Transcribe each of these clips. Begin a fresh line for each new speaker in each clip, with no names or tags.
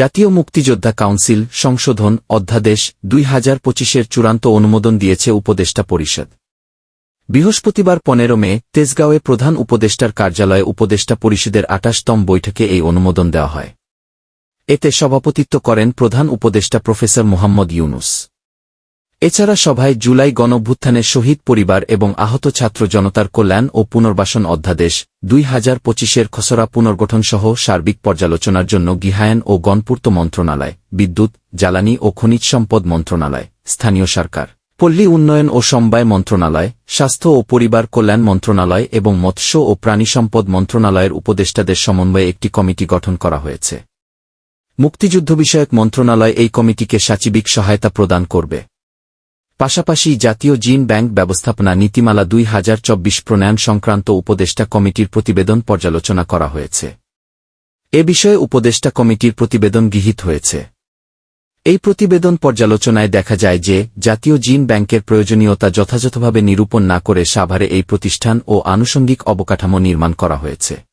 জাতীয় মুক্তিযোদ্ধা কাউন্সিল, সংশোধন, অধ্যাদেশ, দুই হাজার পঁচিশের চূড়ান্ত অনুমোদন দিয়েছে উপদেষ্টা পরিষদ। বৃহস্পতিবার পনেরো মে, তেজগাঁওয়ে প্রধান উপদেষ্টার কার্যালয়ে উপদেষ্টা পরিষদের আটাশতম বৈঠকে এই অনুমোদন দেওয়া হয়। এতে সভাপতিত্ব করেন প্রধান উপদেষ্টা প্রফেসর মোহাম্মদ ইউনুস। এছাড়া সভায় জুলাই গণভ্যুত্থানের শহীদ পরিবার এবং আহত ছাত্র জনতার কল্যাণ ও পুনর্বাসন অধ্যাদেশ, দুই হাজার পঁচিশের খসড়া পুনর্গঠনসহ সার্বিক পর্যালোচনার জন্য গৃহায়ন ও গণপূর্ত মন্ত্রণালয়, বিদ্যুৎ, জ্বালানি ও খনিজ সম্পদ মন্ত্রণালয়, স্থানীয় সরকার, পল্লী উন্নয়ন ও সমবায় মন্ত্রণালয়, স্বাস্থ্য ও পরিবার কল্যাণ মন্ত্রণালয় এবং মৎস্য ও প্রাণী সম্পদ মন্ত্রণালয়ের উপদেষ্টাদের সমন্বয়ে একটি কমিটি গঠন করা হয়েছে। মুক্তিযুদ্ধ বিষয়ক মন্ত্রণালয় এই কমিটিকে সাচিবিক সহায়তা প্রদান করবে। পাশাপাশি জাতীয় জিন ব্যাংক ব্যবস্থাপনা নীতিমালা দুই হাজার চব্বিশ প্রণয়ন সংক্রান্ত উপদেষ্টা কমিটির প্রতিবেদন পর্যালোচনা করা হয়েছে। এ বিষয়ে উপদেষ্টা কমিটির প্রতিবেদন গৃহীত হয়েছে। এই প্রতিবেদন পর্যালোচনায় দেখা যায় যে, জাতীয় জিন ব্যাংকের প্রয়োজনীয়তা যথাযথভাবে নিরূপণ না করে সাভারে এই প্রতিষ্ঠান ও আনুষঙ্গিক অবকাঠামো নির্মাণ করা হয়েছে।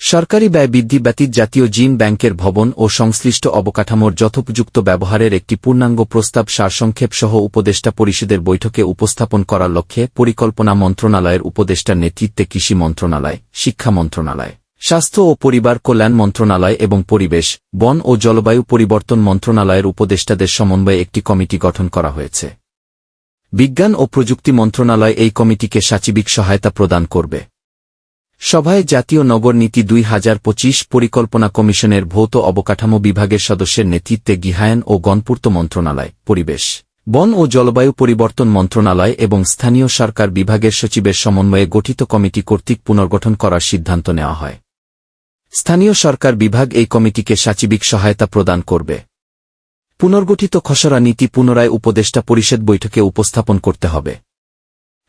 সরকারি ব্যয় বৃদ্ধি ব্যতীত জাতীয় জিন ব্যাংকের ভবন ও সংশ্লিষ্ট অবকাঠামোর যথোপযুক্ত ব্যবহারের একটি পূর্ণাঙ্গ প্রস্তাব সারসংক্ষেপ সহ উপদেষ্টা পরিষদের বৈঠকে উপস্থাপন করার লক্ষ্যে পরিকল্পনা মন্ত্রণালয়ের উপদেষ্টার নেতৃত্বে কৃষি মন্ত্রণালয়, শিক্ষা মন্ত্রণালয়, স্বাস্থ্য ও পরিবার কল্যাণ মন্ত্রণালয় এবং পরিবেশ, বন ও জলবায়ু পরিবর্তন মন্ত্রণালয়ের উপদেষ্টাদের সমন্বয়ে একটি কমিটি গঠন করা হয়েছে। বিজ্ঞান ও প্রযুক্তি মন্ত্রণালয় এই কমিটিকে সাচিবিক সহায়তা প্রদান করবে। সভায় জাতীয় নগর নীতি দুই হাজার পঁচিশ পরিকল্পনা কমিশনের ভৌত অবকাঠামো বিভাগের সদস্যের নেতৃত্বে গৃহায়ন ও গণপূর্ত মন্ত্রণালয়, পরিবেশ, বন ও জলবায়ু পরিবর্তন মন্ত্রণালয় এবং স্থানীয় সরকার বিভাগের সচিবের সমন্বয়ে গঠিত কমিটি কর্তৃক পুনর্গঠন করার সিদ্ধান্ত নেওয়া হয়। স্থানীয় সরকার বিভাগ এই কমিটিকে সাচিবিক সহায়তা প্রদান করবে। পুনর্গঠিত খসড়া নীতি পুনরায় উপদেষ্টা পরিষদ বৈঠকে উপস্থাপন করতে হবে।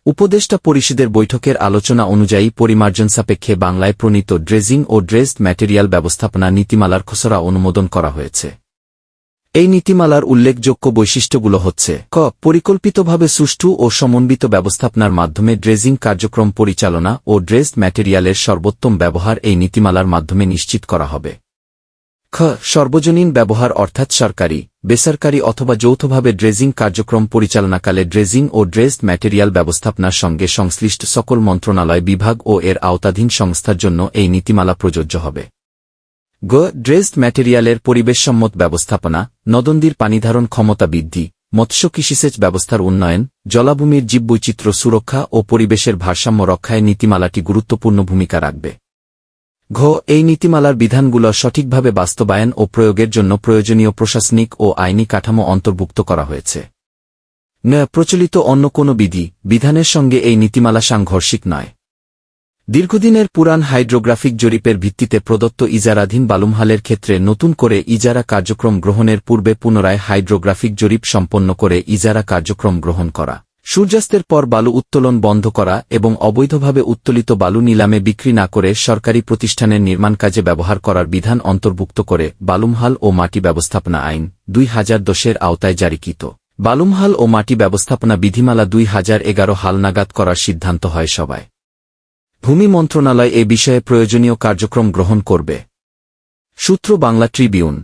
উপদেষ্টা পরিষদের বৈঠকের আলোচনা অনুযায়ী পরিমার্জন সাপেক্ষে বাংলায় প্রণীত ড্রেজিং ও ড্রেসড ম্যাটেরিয়াল ব্যবস্থাপনা নীতিমালার খসড়া অনুমোদন করা হয়েছে। এই নীতিমালার উল্লেখযোগ্য বৈশিষ্ট্যগুলো হচ্ছে, ক, পরিকল্পিতভাবে সুষ্ঠু ও সমন্বিত ব্যবস্থাপনার মাধ্যমে ড্রেজিং কার্যক্রম পরিচালনা ও ড্রেসড ম্যাটেরিয়ালের সর্বোত্তম ব্যবহার এই নীতিমালার মাধ্যমে নিশ্চিত করা হবে। খ, সর্বজনীন ব্যবহার অর্থাৎ সরকারি, বেসরকারি অথবা যৌথভাবে ড্রেজিং কার্যক্রম পরিচালনাকালে ড্রেজিং ও ড্রেসড ম্যাটেরিয়াল ব্যবস্থাপনার সঙ্গে সংশ্লিষ্ট সকল মন্ত্রণালয় বিভাগ ও এর আওতাধীন সংস্থার জন্য এই নীতিমালা প্রযোজ্য হবে। গ, ড্রেসড ম্যাটেরিয়ালের পরিবেশসম্মত ব্যবস্থাপনা, নদন্দির পানিধারণ ক্ষমতা বৃদ্ধি মৎস্য কৃষিসেচ ব্যবস্থার উন্নয়ন, জলাভূমির জীববৈচিত্র্য সুরক্ষা ও পরিবেশের ভারসাম্য রক্ষায় নীতিমালাটি গুরুত্বপূর্ণ ভূমিকা রাখবে। ঘ, এই নীতিমালার বিধানগুলো সঠিকভাবে বাস্তবায়ন ও প্রয়োগের জন্য প্রয়োজনীয় প্রশাসনিক ও আইনি কাঠামো অন্তর্ভুক্ত করা হয়েছে। প্রচলিত অন্য কোনো বিধি, বিধানের সঙ্গে এই নীতিমালা সাংঘর্ষিক নয়। দীর্ঘদিনের পুরান হাইড্রোগ্রাফিক জরিপের ভিত্তিতে প্রদত্ত ইজারাধীন বালুমহালের ক্ষেত্রে নতুন করে ইজারা কার্যক্রম গ্রহণের পূর্বে পুনরায় হাইড্রোগ্রাফিক জরিপ সম্পন্ন করে ইজারা কার্যক্রম গ্রহণ করা। সূর্যাস্তের পর বালু উত্তোলন বন্ধ করা এবং অবৈধভাবে উত্তোলিত বালু নিলামে বিক্রি না করে সরকারি প্রতিষ্ঠানের নির্মাণ কাজে ব্যবহার করার বিধান অন্তর্ভুক্ত করে বালুমহাল ও মাটি ব্যবস্থাপনা আইন দুই হাজার দশের আওতায় জারিকৃত বালুমহাল ও মাটি ব্যবস্থাপনা বিধিমালা দুই হাজার এগারো হালনাগাদ করার সিদ্ধান্ত হয় সবাই ভূমি মন্ত্রণালয় এ বিষয়ে প্রয়োজনীয় কার্যক্রম গ্রহণ করবে। সূত্র বাংলা ট্রিবিউন।